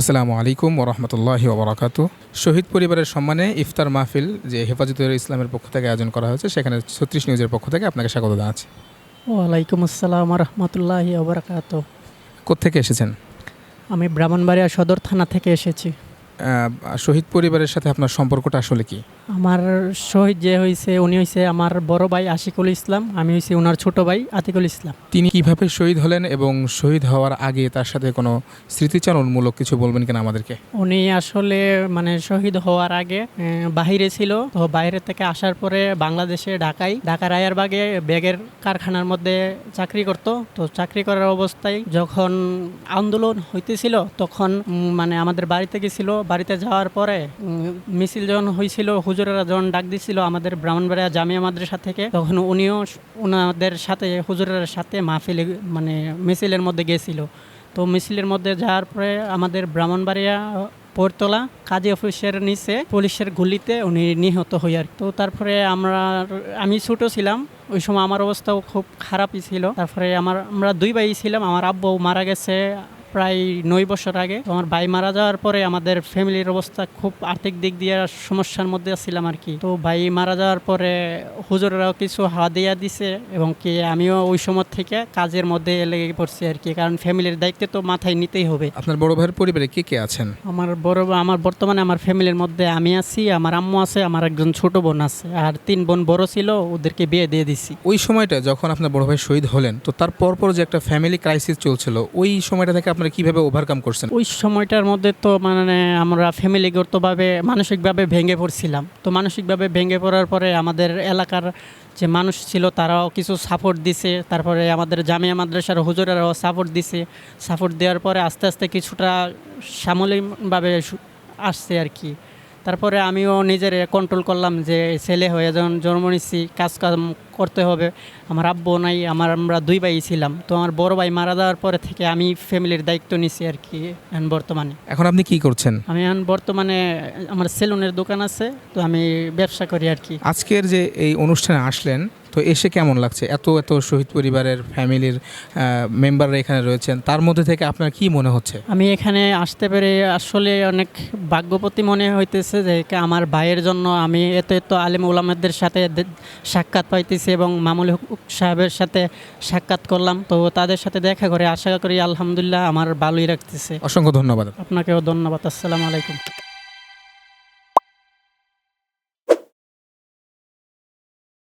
আসসালামু আলাইকুম ওরহমতুল্লাহ ওবরাকাতু শহীদ পরিবারের সম্মানে ইফতার মাহফিল যে হেফাজতুল ইসলামের পক্ষ থেকে আয়োজন করা হয়েছে সেখানে ছত্রিশ নিউজের পক্ষ থেকে আপনাকে স্বাগত জানাচ্ছি। ওয়ালাইকুম আসসালাম রহমতুল্লাহ ওবরাকাত কোথেকে এসেছেন? আমি ব্রাহ্মণবাড়িয়া সদর থানা থেকে এসেছি। শহীদ পরিবারের সাথে আপনার সম্পর্কটা আসলে কি? আমার শহীদ যে হয়েছে উনি হয়েছে আমার বড় ভাই আশিকুল ইসলাম আমি হয়েছি ওনার ছোট ভাই আতিকুল ইসলাম। তিনি কীভাবে শহীদ হলেন এবং শহীদ হওয়ার আগে তার সাথে কোনো স্মৃতিচারণমূলক কিছু বলবেন কিনা আমাদেরকে? উনি আসলে মানে শহীদ হওয়ার আগে বাহিরে ছিল তো বাইরে থেকে আসার পরে বাংলাদেশে ঢাকায় ঢাকা রায়ারবাগে ব্যাগের কারখানার মধ্যে চাকরি করত। তো চাকরি করার অবস্থায় যখন আন্দোলন হইতেছিল তখন মানে আমাদের বাড়িতে গেছিল বাড়িতে যাওয়ার পরে মিছিল যখন হয়েছিল হুজুরেরা যখন ডাক দিছিল আমাদের ব্রাহ্মণবাড়িয়া জামিয়া মাদ্রাসা থেকে, তখন উনিও ওনাদের সাথে, হুজুরের সাথে মাহফিলে মানে মিছিলের মধ্যে গেছিল। তো মিছিলের মধ্যে যাওয়ার পরে আমাদের ব্রাহ্মণবাড়িয়া পোরতলা কাজী অফিসের নিচে পুলিশের গুলিতে উনি নিহত হই আর তো তারপরে আমরা, আমি ছোট ছিলাম, ওই সময় আমার অবস্থাও খুব খারাপই ছিল। তারপরে আমার, আমরা দুই ভাই ছিলাম, আমার আব্বু মারা গেছে প্রায় নয় বছর আগে। আমার ভাই মারা যাওয়ার পরে আমাদের ফ্যামিলির অবস্থা খুব আর্থিক দিক দিয়ে সমস্যার মধ্যে ছিলাম আর কি। তো ভাই মারা যাওয়ার পরে হুজুরেরাও কিছু হাওয়া দিয়া দিছে এবং কি আমিও ওই সময় থেকে কাজের মধ্যে লেগে পড়ছি আর কি। কারণ ফ্যামিলির দায়িত্ব তো মাথায় নিতেই হবে। আপনার বড় ভাইয়ের পরিবারে কে কে আছেন? আমার বড় আমার বর্তমানে আমার ফ্যামিলির মধ্যে আমি আছি আমার আম্মু আছে আমার একজন ছোট বোন আছে আর তিন বোন বড় ছিল ওদেরকে বিয়ে দিয়ে দিছি। ওই সময়টা যখন আপনার বড় ভাই শহীদ হলেন তো তার পরপর যে একটা ফ্যামিলি ক্রাইসিস চলছিল ওই সময়টা থেকে আপনারা কীভাবে ওভারকাম করছেন? ওই সময়টার মধ্যে তো মানে আমরা ফ্যামিলিগতভাবে মানসিকভাবে ভেঙে পড়ছিলাম। তো মানসিকভাবে ভেঙে পড়ার পরে আমাদের এলাকার যে মানুষ ছিল, তারাও কিছু সাপোর্ট দিছে। তারপরে আমাদের জামিয়া মাদ্রাসার হুজুরেরাও সাপোর্ট দিছে। সাপোর্ট দেওয়ার পরে আস্তে আস্তে কিছুটা সামলিকভাবে আসছে আর কি। তারপরে আমিও নিজের কন্ট্রোল করলাম যে, ছেলে হয়ে যখন জন্ম নিচ্ছি কাজ কাম করতে হবে। আমার আব্বু নাই আমার আমরা দুই ভাই ছিলাম। তো আমার বড় ভাই মারা যাওয়ার পরে থেকে আমি ফ্যামিলির দায়িত্ব নিছি আর কি এখন বর্তমানে। এখন আপনি কি করছেন? আমি এখন বর্তমানে আমার সেলুনের দোকান আছে তো আমি ব্যবসা করি আর কি। আজকের যে এই অনুষ্ঠানে আসলেন তো এসে কেমন লাগছে? এত এত শহীদ পরিবারের ফ্যামিলির মেম্বাররা এখানে রয়েছেন তার মধ্যে থেকে আপনার কি মনে হচ্ছে? আমি এখানে আসতে পেরে আসলে অনেক ভাগ্যবতী মনে হইতেছে যে আমার ভাইয়ের জন্য আমি এত এত আলিম ওলামাদের সাথে সাক্ষাৎ পাইতেছি। এবং মামুল হক সাহেবের সাথে সাক্ষাৎ করলাম। তো তাদের সাথে দেখা করে আশা করি আলহামদুলিল্লাহ আমার ভালোই রাখতেছে অসংখ্য ধন্যবাদ। আপনাকেও ধন্যবাদ। আসসালামু আলাইকুম।